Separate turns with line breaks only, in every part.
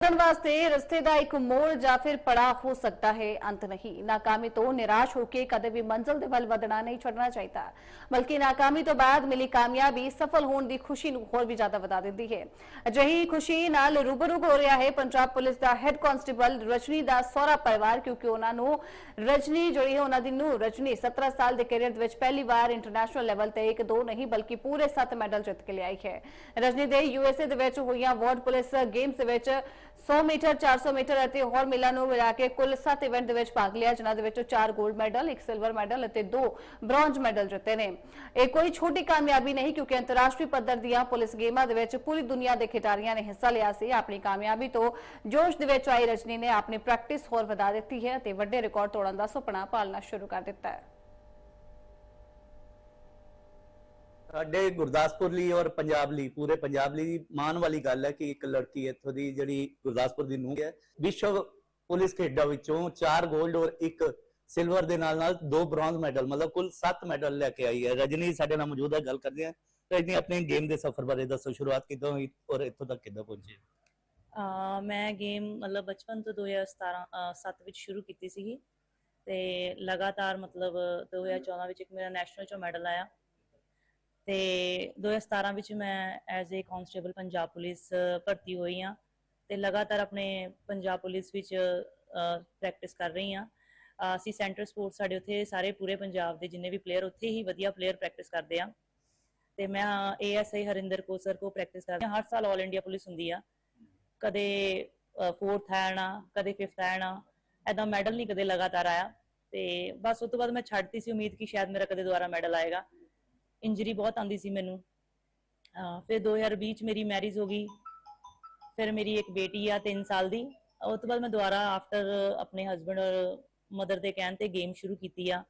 ਕਰਨ ਵਾਸਤੇ ਰਸਤੇ ਦਾ ਇੱਕ ਮੋੜ ਜਾਂ ਫਿਰ ਪੜਾ ਹੋ ਸਕਦਾ ਹੈ, ਅੰਤ ਨਹੀਂ। ਨਾਕਾਮੀ ਤੋਂ ਨਿਰਾਸ਼ ਹੋ ਕੇ ਕਦੇ ਵੀ ਮੰਜ਼ਲ ਦੇ ਵੱਲ ਵਧਣਾ ਨਹੀਂ ਛੱਡਣਾ ਚਾਹੀਦਾ। ਬਲਕਿ ਨਾਕਾਮੀ ਤੋਂ ਬਾਅਦ ਮਿਲੀ ਕਾਮਯਾਬੀ ਸਫਲ ਹੋਣ ਦੀ ਖੁਸ਼ੀ ਨੂੰ ਹੋਰ ਵੀ ਜ਼ਿਆਦਾ ਵਧਾ ਦਿੰਦੀ ਹੈ। ਅਜਿਹੀ ਖੁਸ਼ੀ ਨਾਲ ਰੂਬਰੂ ਹੋ ਰਿਹਾ ਹੈ ਪੰਜਾਬ ਪੁਲਿਸ ਦਾ ਹੈੱਡ ਕਾਂਸਟੇਬਲ ਰਜਨੀ ਦਾ ਸਹੁਰਾ ਪਰਿਵਾਰ, ਕਿਉਂਕਿ ਉਹਨਾਂ ਨੂੰ ਰਜਨੀ ਜਿਹੜੀ ਹੈ, ਉਹਨਾਂ ਦੀ ਨੂੰ ਰਜਨੀ 17 ਸਾਲ ਦੇ ਕੈਰੀਅਰ ਵਿੱਚ ਪਹਿਲੀ ਵਾਰ ਇੰਟਰਨੈਸ਼ਨਲ ਲੈਵਲ ਤੇ ਇੱਕ ਦੋ ਨਹੀਂ, ਬਲਕਿ ਪੂਰੇ 7 ਮੈਡਲ ਜਿੱਤ ਕੇ ਲਿਆਈ ਹੈ। ਰਜਨੀ ਦੇ ਯੂਐਸਏ ਦੇ ਵਿੱਚ ਹੋਈਆਂ ਵਰਲਡ ਪੁਲਿਸ ਗੇਮਸ ਦੇ ਵਿੱਚ 100 ਮੀਟਰ 400 ਮੀਟਰ ਅਤੇ ਹੋਰ ਮਿਲਾਂ ਨੂੰ ਮਿਲਾ ਕੇ ਕੁੱਲ 7 ਇਵੈਂਟ ਦੇ ਵਿੱਚ ਭਾਗ ਲਿਆ, ਜਿਨ੍ਹਾਂ ਦੇ ਵਿੱਚੋਂ 4 골ਡ ਮੈਡਲ ਇੱਕ ਸਿਲਵਰ ਮੈਡਲ ਅਤੇ 2 ਬ੍ਰੌਂਜ਼ ਮੈਡਲ ਜਿੱਤੇ ਨੇ। ਇਹ ਕੋਈ ਛੋਟੀ ਕਾਮਯਾਬੀ ਨਹੀਂ, ਕਿਉਂਕਿ ਅੰਤਰਰਾਸ਼ਟਰੀ ਪੱਧਰ ਦੀਆਂ ਪੁਲਿਸ ਗੇਮਾਂ ਦੇ ਵਿੱਚ ਪੂਰੀ ਦੁਨੀਆ ਦੇ ਖਿਡਾਰੀਆਂ ਨੇ ਹਿੱਸਾ ਲਿਆ ਸੀ। ਆਪਣੀ ਕਾਮਯਾਬੀ ਤੋਂ ਜੋਸ਼ ਦੇ ਵਿੱਚ ਆਈ ਰਜਨੀ ਨੇ ਆਪਣੀ ਪ੍ਰੈਕਟਿਸ ਹੋਰ ਵਧਾ ਦਿੱਤੀ ਹੈ ਅਤੇ ਵੱਡੇ ਰਿਕਾਰਡ ਤੋੜਨ ਦਾ ਸੁਪਨਾ ਪਾਲਣਾ ਸ਼ੁਰੂ ਕਰ ਦਿੱਤਾ ਹੈ।
ਸਾਡੇ ਗੁਰਦਾਸਪੁਰ ਲਈ ਔਰ ਪੰਜਾਬ ਲਈ, ਪੂਰੇ ਪੰਜਾਬ ਲਈ ਮਾਣ ਵਾਲੀ ਗੱਲ ਹੈ ਕਿ ਇੱਕ ਲੜਕੀ ਇੱਥੋਂ ਦੀ ਜਿਹੜੀ ਗੁਰਦਾਸਪੁਰ ਦੀ ਨੂੰਹ ਹੈ, ਵਿਸ਼ਵ ਪੁਲਿਸ ਖੇਡਾਂ ਵਿੱਚੋਂ 4 골ਡ ਔਰ ਇੱਕ ਸਿਲਵਰ ਦੇ ਨਾਲ ਨਾਲ ਦੋ ਬ੍ਰੌਂਜ਼ ਮੈਡਲ ਮਤਲਬ ਕੁੱਲ 7 ਮੈਡਲ ਲੈ ਕੇ ਆਈ ਹੈ। ਰਜਨੀ, ਸਾਡੇ ਨਾਲ ਮੌਜੂਦ ਹੈ, ਗੱਲ ਕਰਦੇ ਹਾਂ। ਰਜਨੀ ਆਪਣੇ ਗੇਮ ਦੇ ਸਫ਼ਰ ਬਾਰੇ ਦੱਸੋ, ਸ਼ੁਰੂਆਤ ਕਿੱਦਾਂ ਹੋਈ ਔਰ ਇੱਥੋਂ ਤੱਕ ਕਿੱਦਾਂ ਪਹੁੰਚੇ?
ਅਹ ਮੈਂ ਗੇਮ ਮਤਲਬ ਬਚਪਨ ਤੋਂ 2017 7 ਵਿੱਚ ਸ਼ੁਰੂ ਕੀਤੀ ਸੀਗੀ। ਤੇ ਲਗਾਤਾਰ ਮਤਲਬ 2014 ਵਿੱਚ ਇੱਕ ਮੇਰਾ ਨੈਸ਼ਨਲ ਚੋਂ ਮੈਡਲ ਆਇਆ। ਤੇ 2017 ਵਿੱਚ ਮੈਂ as a constable Punjab police ਭਰਤੀ ਹੋਈ ਆ ਤੇ ਲਗਾਤਾਰ ਆਪਣੇ ਪੰਜਾਬ ਪੁਲਿਸ ਵਿੱਚ ਪ੍ਰੈਕਟਿਸ ਕਰ ਰਹੀ ਆ ਅਸੀਂ ਸੈਂਟਰ ਸਪੋਰਟਸ ਸਾਡੇ ਉੱਥੇ ਸਾਰੇ ਪੂਰੇ ਪੰਜਾਬ ਦੇ ਜਿੰਨੇ ਵੀ ਪਲੇਅਰ ਉੱਥੇ ਹੀ ਵਧੀਆ ਪਲੇਅਰ ਪ੍ਰੈਕਟਿਸ ਕਰਦੇ ਆ ਤੇ ਮੈਂ ਏਐਸਆਈ ਹਰਿੰਦਰ ਕੋਸਰ ਕੋ ਪ੍ਰੈਕਟਿਸ ਕਰਦੀ ਹਾਂ। ਹਰ ਸਾਲ 올 ਇੰਡੀਆ ਪੁਲਿਸ ਹੁੰਦੀ ਆ। ਕਦੇ 4th ਆਣਾ ਕਦੇ 5th ਆਣਾ ਐਦਾਂ ਮੈਡਲ ਨਹੀਂ ਕਦੇ ਲਗਾਤਾਰ ਆਇਆ। ਤੇ ਬਸ ਉਸ ਤੋਂ ਬਾਅਦ ਮੈਂ ਛੱਡਤੀ ਸੀ। ਉਮੀਦ ਕਿ ਸ਼ਾਇਦ ਮੇਰਾ ਕਦੇ ਦੁਬਾਰਾ ਮੈਡਲ ਆਏਗਾ। ਇੰਜਰੀ ਬਹੁਤ ਆਂਦੀ ਸੀ ਮੈਨੂੰ। ਫਿਰ 2020 ਚ ਮੇਰੀ ਮੈਰਿਜ ਹੋ ਗਈ। ਫਿਰ ਮੇਰੀ ਇੱਕ ਬੇਟੀ ਆ 3 ਸਾਲ ਦੀ। ਉਸ ਤੋਂ ਬਾਅਦ ਮੈਂ ਦੁਬਾਰਾ ਆਫਟਰ ਆਪਣੇ ਹਸਬੰਡ ਔਰ ਮਦਰ ਦੇ ਕਹਿਣ ਤੇ ਗੇਮ ਸ਼ੁਰੂ ਕੀਤੀ ਆ।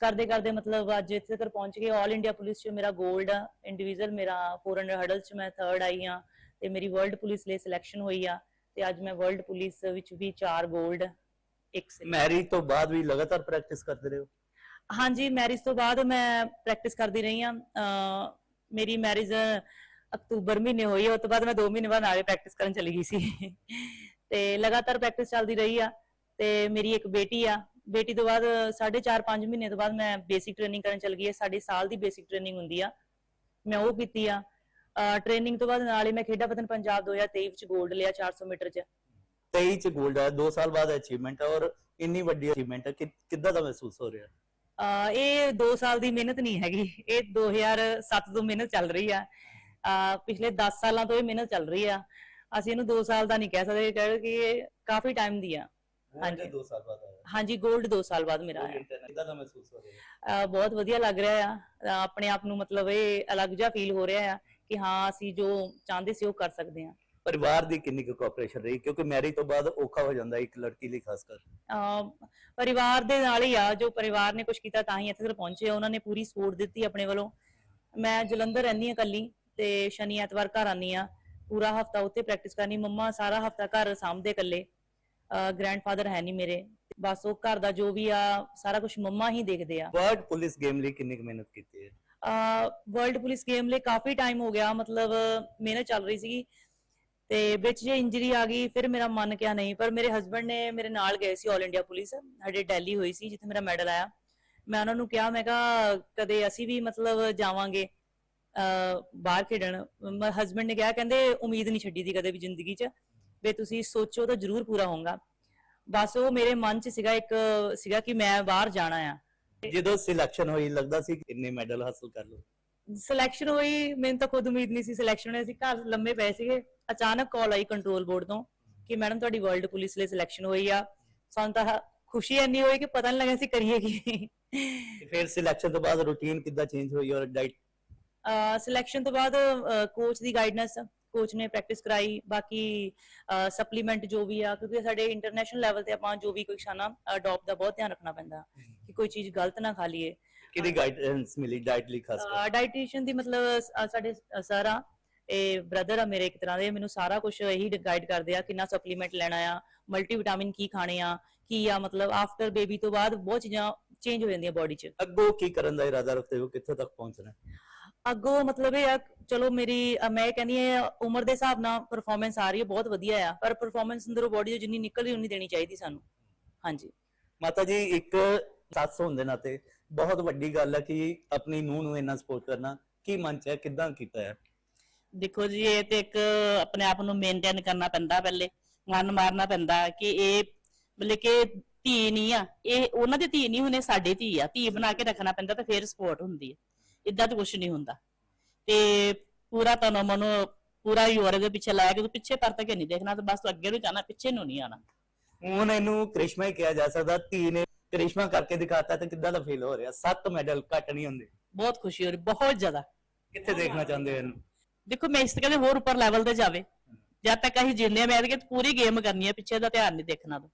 ਕਰਦੇ ਕਰਦੇ ਮਤਲਬ ਅੱਜ ਇੱਥੇ ਤੱਕ ਪਹੁੰਚ ਗਏ। 올 ਇੰਡੀਆ ਪੁਲਿਸ 'ਚ ਮੇਰਾ 골ਡ ਆ। ਇੰਡੀਵਿਜੂਅਲ ਮੇਰਾ 400 ਹਰਡਲਸ 'ਚ ਮੈਂ 3rd ਆਈ ਆ। ਤੇ ਮੇਰੀ ਵਰਲਡ ਪੁਲਿਸ ਲਈ ਸਿਲੈਕਸ਼ਨ ਹੋਈ ਆ। ਤੇ ਅੱਜ ਮੈਂ ਵਰਲਡ ਪੁਲਿਸ ਵਿੱਚ ਵੀ 4 골ਡ ਇੱਕ
ਮੈਰਿਜ ਤੋਂ ਬਾਅਦ ਵੀ ਲਗਾਤਾਰ ਪ੍ਰੈਕਟਿਸ ਕਰਦੇ ਰਹੇ ਹੋ?
ਹਾਂਜੀ ਮੈਰਿਜ ਤੋਂ ਬਾਅਦ ਮੈਂ ਪ੍ਰੈਕਟਿਸ ਕਰਦੀ ਰਹੀ ਆ ਮੇਰੀ ਮੈਰਿਜ ਅਕਤੂਬਰ ਮਹੀਨੇ ਹੋਈ ਉਸ ਤੋਂ ਬਾਅਦ ਮੈਂ 2 ਮਹੀਨੇ ਬਾਅਦ ਨਾਲੇ ਪ੍ਰੈਕਟਿਸ ਕਰਨ ਚਲੀ ਗਈ ਸੀ। ਤੇ ਲਗਾਤਾਰ ਪ੍ਰੈਕਟਿਸ ਚੱਲਦੀ ਰਹੀ ਆ ਤੇ ਮੇਰੀ ਇੱਕ ਬੇਟੀ ਆ। ਬੇਟੀ ਤੋਂ ਬਾਅਦ 4.5 5 ਮਹੀਨੇ ਤੋਂ ਬਾਅਦ ਮੈਂ ਬੇਸਿਕ ਟ੍ਰੇਨਿੰਗ ਕਰਨ ਚਲ ਗਈ ਹੈ ਸਾਡੀ ਸਾਲ ਦੀ ਬੇਸਿਕ ਟ੍ਰੇਨਿੰਗ ਹੁੰਦੀ ਆ। ਮੈਂ ਉਹ ਕੀਤੀ ਆ। ਟ੍ਰੇਨਿੰਗ ਤੋਂ ਬਾਅਦ ਨਾਲੇ ਮੈਂ ਖੇਡਾਂ ਪਤਨ ਪੰਜਾਬ 2023 ਵਿੱਚ 골ਡ ਲਿਆ 400 ਮੀਟਰ ਚ।
23 ਚ 골ਡ ਹੈ 2 ਸਾਲ ਬਾਅਦ ਅਚੀਵਮੈਂਟ ਹੈ ਔਰ ਇੰਨੀ ਵੱਡੀ ਅਚੀਵਮੈਂਟ ਕਿੱਦਾਂ ਦਾ ਮਹਿਸੂਸ ਹੋ ਰਿਹਾ?
ਇਹ 2 ਸਾਲ ਦੀ ਮਿਹਨਤ ਨਹੀਂ ਹੈਗੀ। ਇਹ 2007 ਤੋਂ ਮਿਹਨਤ ਚੱਲ ਰਹੀ ਆ। ਪਿਛਲੇ 10 ਸਾਲਾਂ ਤੋਂ ਇਹ ਮਿਹਨਤ ਚੱਲ ਰਹੀ ਆ। ਅਸੀਂ ਇਹਨੂੰ 2 ਸਾਲ ਦਾ ਨਹੀਂ ਕਹਿ ਸਕਦੇ ਕਿਉਂਕਿ ਇਹ ਕਾਫੀ ਟਾਈਮ ਦੀ ਆ। ਹਾਂਜੀ।
2 ਸਾਲ ਬਾਅਦ ਆਇਆ।
ਹਾਂਜੀ 골ਡ 2 ਸਾਲ ਬਾਅਦ ਮੇਰਾ ਆਇਆ।
ਕਿੱਦਾਂ ਦਾ ਮਹਿਸੂਸ ਹੋ ਰਿਹਾ।
ਬਹੁਤ ਵਧੀਆ ਲੱਗ ਰਿਹਾ ਆ। ਆਪਣੇ ਆਪ ਨੂੰ ਮਤਲਬ ਇਹ ਅਲੱਗ ਜਿਹਾ ਫੀਲ ਹੋ ਰਿਹਾ ਆ ਕਿ ਹਾਂ ਅਸੀਂ ਜੋ ਚਾਹੁੰਦੇ ਸੀ ਉਹ ਕਰ ਸਕਦੇ ਹਾਂ।
ਪਰਿਵਾਰ ਦੀ ਕਿੰਨੀ ਕੁ ਕੋਆਪਰੇਸ਼ਨ ਰਹੀ? ਕਿਉਂਕਿ ਮੈਰਿਜ ਤੋਂ ਬਾਅਦ ਔਖਾ ਹੋ ਜਾਂਦਾ ਇੱਕ ਲੜਕੀ ਲਈ ਖਾਸ ਕਰ।
ਅਹ ਪਰਿਵਾਰ ਦੇ ਨਾਲ ਹੀ ਆ ਜੋ ਪਰਿਵਾਰ ਨੇ ਕੁਝ ਕੀਤਾ ਤਾਂ ਹੀ ਇੱਥੇ ਤੱਕ ਪਹੁੰਚੇ ਉਹਨਾਂ ਨੇ ਪੂਰੀ ਸਪੋਰਟ ਦਿੱਤੀ ਆਪਣੇ ਵੱਲੋਂ। ਮੈਂ ਜਲੰਧਰ ਰਹਿੰਦੀ ਆ ਕੱਲੀ ਤੇ ਸ਼ਨੀ ਐਤਵਾਰ ਘਰ ਆਨੀ ਆ ਪੂਰਾ ਹਫਤਾ ਉੱਥੇ ਪ੍ਰੈਕਟਿਸ ਕਰਨੀ। ਮੰਮਾ ਸਾਰਾ ਹਫਤਾ ਘਰ ਸਾਂਭਦੇ ਕੱਲੇ ਗ੍ਰੈਂਡਫਾਦਰ ਹੈ ਨਹੀਂ ਮੇਰੇ। ਬਸ ਉਹ ਘਰ ਦਾ ਜੋ ਵੀ ਆ ਸਾਰਾ ਕੁਝ ਮੰਮਾ ਹੀ ਦੇਖਦੇ ਆ।
ਵਰਲਡ ਪੁਲਿਸ ਗੇਮ ਲਈ ਕਿੰਨੀ ਕੁ ਮਿਹਨਤ ਕੀਤੀ ਹੈ?
ਵਰਲਡ ਪੁਲਿਸ ਗੇਮ ਲਈ ਕਾਫੀ ਟਾਈਮ ਹੋ ਗਿਆ। ਮਤਲਬ ਮਿਹਨਤ ਚੱਲ ਰਹੀ ਸੀਗੀ। ਤੇ ਵਿੱਚ ਜੇ ਇੰਜਰੀ ਆ ਗਈ ਫਿਰ ਮੇਰਾ ਮਨ ਕਿਹਾ ਨਹੀਂ ਪਰ ਮੇਰੇ ਹਸਬੰਡ ਨੇ ਮੇਰੇ ਨਾਲ ਗਏ ਸੀ 올 ਇੰਡੀਆ ਪੁਲਿਸ ਸਾਡੇ ਦਿੱਲੀ ਹੋਈ ਸੀ ਜਿੱਥੇ ਮੇਰਾ ਮੈਡਲ ਆਇਆ। ਮੈਂ ਉਹਨਾਂ ਨੂੰ ਕਿਹਾ ਮੈਂ ਕਿਹਾ ਕਦੇ ਅਸੀਂ ਵੀ ਮਤਲਬ ਜਾਵਾਂਗੇ ਬਾਹਰ ਖੇਡਣ। ਹਸਬੰਡ ਨੇ ਕਿਹਾ ਕਹਿੰਦੇ ਉਮੀਦ ਨਹੀਂ ਛੱਡੀ ਦੀ ਕਦੇ ਵੀ ਜ਼ਿੰਦਗੀ 'ਚ ਵੀ ਤੁਸੀਂ ਸੋਚੋ ਤਾਂ ਜ਼ਰੂਰ ਪੂਰਾ ਹੋਊਗਾ। ਬਸ ਉਹ ਮੇਰੇ ਮਨ 'ਚ ਸੀਗਾ ਇੱਕ ਸੀਗਾ ਕਿ ਮੈਂ ਬਾਹਰ ਜਾਣਾ ਆ।
ਜਦੋਂ ਸਿਲੈਕਸ਼ਨ ਹੋਈ ਲੱਗਦਾ ਸੀ ਕਿ ਇੰਨੇ ਮੈਡਲ ਹਾਸਲ ਕਰ ਲਓ।
ਸਿਲੈਕਸ਼ਨ ਹੋਈ ਮੈਨੂੰ ਤਾਂ ਖੁਦ ਉਮੀਦ ਨਹੀਂ ਸੀ ਸਿਲੈਕਸ਼ਨ ਹੋਈ ਅਸੀਂ ਘਰ ਲੰਮੇ ਪਏ ਸੀਗੇ। ਅਚਾਨਕ ਕਾਲ ਆਈ ਕੰਟਰੋਲ ਬੋਰਡ ਤੋਂ ਕਿ ਮੈਡਮ ਤੁਹਾਡੀ ਵਰਲਡ ਪੁਲਿਸ ਲਈ ਸਿਲੈਕਸ਼ਨ ਹੋਈ ਆ। ਸਾਨੂੰ ਤਾਂ ਖੁਸ਼ੀ ਇੰਨੀ ਹੋਈ ਕਿ ਪਤਾ ਨਹੀਂ ਲੱਗਾ ਸੀ ਕਰੀਏ ਕੀ।
ਤੇ ਫਿਰ ਸਿਲੈਕਸ਼ਨ ਤੋਂ ਬਾਅਦ ਰੂਟੀਨ ਕਿੱਦਾਂ ਚੇਂਜ ਹੋਈ ਔਰ ਡਾਈਟ
ਸਿਲੈਕਸ਼ਨ ਤੋਂ ਬਾਅਦ ਕੋਚ ਦੀ ਗਾਈਡਨੈਸ ਕੋਚ ਨੇ ਪ੍ਰੈਕਟਿਸ ਕਰਾਈ। ਬਾਕੀ ਸਪਲੀਮੈਂਟ ਜੋ ਵੀ ਆ ਕਿਉਂਕਿ ਸਾਡੇ ਇੰਟਰਨੈਸ਼ਨਲ ਲੈਵਲ ਤੇ ਆਪਾਂ ਜੋ ਵੀ ਕੋਈ ਖਾਣਾ ਅਡਾਪਟ ਦਾ ਬਹੁਤ ਧਿਆਨ ਰੱਖਣਾ ਪੈਂਦਾ ਕਿ ਕੋਈ ਚੀਜ਼ ਗਲਤ ਨਾ ਖਾ ਲਈਏ।
ਕਿਹਦੀ ਗਾਈਡੈਂਸ ਮਿਲੀ ਡਾਈਟ ਲਈ ਖਾਸ ਕਰ?
ਡਾਈਟੀਸ਼ੀਅਨ ਦੀ ਮਤਲਬ ਸਾਡੇ ਸਰ ਆ। ਇਹ ਬ੍ਰਦਰ ਆ ਮੇਰੇ ਇੱਕ ਤਰ੍ਹਾਂ ਦੇ ਮੈਨੂੰ ਸਾਰਾ ਕੁਝ ਇਹੀ ਗਾਈਡ ਕਰਦੇ ਆ ਕਿੰਨਾ ਸਪਲੀਮੈਂਟ ਲੈਣਾ ਆ ਮਲਟੀ ਵਿਟਾਮਿਨ ਕੀ ਖਾਣੇ ਆ ਕੀ ਆ ਮਤਲਬ ਆਫਟਰ ਬੇਬੀ ਤੋਂ ਬਾਅਦ ਬਹੁਤ ਚੀਜ਼ਾਂ ਚੇਂਜ ਹੋ ਜਾਂਦੀਆਂ ਬਾਡੀ 'ਚ।
ਅੱਗੋਂ ਕੀ ਕਰਨ ਦਾ ਇਰਾਦਾ ਰੱਖਦੇ ਹੋ? ਕਿੱਥੇ ਤੱਕ ਪਹੁੰਚਣਾ?
ਅੱਗੋਂ ਮਤਲਬ ਇਹ ਆ ਚਲੋ ਮੇਰੀ ਮੈਂ ਕਹਿੰਦੀ ਆ ਉਮਰ ਦੇ ਹਿਸਾਬ ਨਾਲ ਪਰਫਾਰਮੈਂਸ ਆ ਰਹੀ ਹੈ ਬਹੁਤ ਵਧੀਆ ਆ ਪਰ ਪਰਫਾਰਮੈਂਸ ਅੰਦਰੋਂ ਬੋਡੀ ਤੋਂ ਜਿੰਨੀ ਨਿਕਲ ਰਹੀ ਉਨੀ ਦੇਣੀ ਚਾਹੀਦੀ ਸਾਨੂੰ। ਹਾਂਜੀ।
ਮਾਤਾ ਜੀ ਇੱਕ ਸੱਸ ਹੋਣ ਦੇ ਨਾਤੇ ਬਹੁਤ ਵੱਡੀ ਗੱਲ ਹੈ ਕਿ ਆਪਣੀ ਨੂੰਹ ਨੂੰ ਇੰਨਾ ਸਪੋਰਟ ਕਰਨਾ ਕੀ ਮਨ ਚ ਹੈ ਕਿਦਾਂ ਕੀਤਾ ਹੈ?
ਦੇਖੋ ਜੀ ਇਹ ਤੇ ਇੱਕ ਆਪਣੇ ਆਪ ਨੂੰ ਮੇਨਟੇਨ ਕਰਨਾ ਪੈਂਦਾ ਪਹਿਲੇ ਮਨ ਮਾਰਨਾ ਪੈਂਦਾ ਕਿ ਇਹ ਮਤਲਬ ਕਿ ਧੀ ਨਹੀਂ ਆ ਇਹ ਉਹਨਾਂ ਦੀ ਧੀ ਨਹੀਂ ਹੁਣੇ ਸਾਡੀ ਧੀ ਆ। ਧੀ ਬਣਾ ਕੇ ਰੱਖਣਾ ਪੈਂਦਾ ਤੇ ਫੇਰ ਸਪੋਰਟ ਹੁੰਦੀ ਹੈ ਇਦਾਂ ਤਾਂ ਕੁਝ ਨਹੀਂ ਹੁੰਦਾ। ਤੇ ਪੂਰਾ ਤਨੋ ਮਨੋ ਪੂਰਾ ਯੋਰ ਦੇ ਪਿੱਛੇ ਲਾਇਆ ਕਿ ਤੂੰ ਪਿੱਛੇ ਪਰ ਤੱਕ ਨਹੀਂ ਦੇਖਣਾ ਤੇ ਬਸ ਤੂੰ ਅੱਗੇ ਨੂੰ ਜਾਣਾ ਪਿੱਛੇ ਨੂੰ ਨਹੀਂ ਆਣਾ
ਹੁਣ ਇਹਨੂੰ ਕ੍ਰਿਸ਼ਮਾ ਹੀ ਕਿਹਾ ਜਾ ਸਕਦਾ ਧੀ ਨੇ ਕ੍ਰਿਸ਼ਮਾ ਕਰਕੇ ਦਿਖਾਤਾ ਤੇ ਕਿੱਦਾਂ ਦਾ ਫੀਲ ਹੋ ਰਿਹਾ? ਸੱਤ ਮੈਡਲ ਘੱਟ ਨਹੀਂ ਹੁੰਦੇ।
ਬਹੁਤ ਖੁਸ਼ੀ ਹੋ ਰਹੀ ਬਹੁਤ ਜ਼ਿਆਦਾ।
ਕਿੱਥੇ ਦੇਖਣਾ ਚਾਹੁੰਦੇ ਹੋ ਇਹਨੂੰ?
ਦੇਖੋ ਮੈਂ ਇਸ ਕਹਿੰਦੇ ਹੋਰ ਉੱਪਰ ਲੈਵਲ ਤੇ ਜਾਵੇ। ਜਦ ਤੱਕ ਅਸੀਂ ਜਿੰਨੇ ਮੈਂ ਕਿ ਪੂਰੀ ਗੇਮ ਕਰਨੀ ਹੈ ਪਿੱਛੇ ਦਾ ਧਿਆਨ ਨਹੀਂ ਦੇਖਣਾ
ਤੂੰ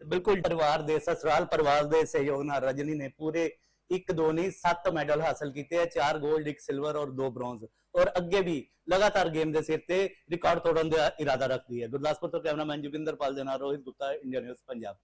ਬਿਲਕੁਲ ਪਰਿਵਾਰ ਦੇ, ਸਸਰਾਲ ਪਰਿਵਾਰ ਦੇ ਸਹਿਯੋਗ ਨਾਲ ਰਜਨੀ ਨੇ ਪੂਰੇ ਇੱਕ, ਦੋ ਨਹੀਂ, ਸੱਤ ਮੈਡਲ ਹਾਸਲ ਕੀਤੇ ਹੈ ਚਾਰ 골ਡ ਇੱਕ ਸਿਲਵਰ ਔਰ ਦੋ ਬ੍ਰੌਂਜ਼ ਔਰ ਅੱਗੇ ਵੀ ਲਗਾਤਾਰ ਗੇਮ ਦੇ ਸਿਰ ਤੇ ਰਿਕਾਰਡ ਤੋੜਨ ਦਾ ਇਰਾਦਾ ਰੱਖਦੀ ਹੈ। ਗੁਰਦਾਸਪੁਰ ਤੋਂ ਕੈਮਰਾਮੈਨ ਜੁਗਿੰਦਰ ਪਾਲ ਦੇ ਨਾਲ ਰੋਹਿਤ ਗੁਪਤਾ ਇੰਡੀਆ ਨਿਊਜ਼ ਪੰਜਾਬ।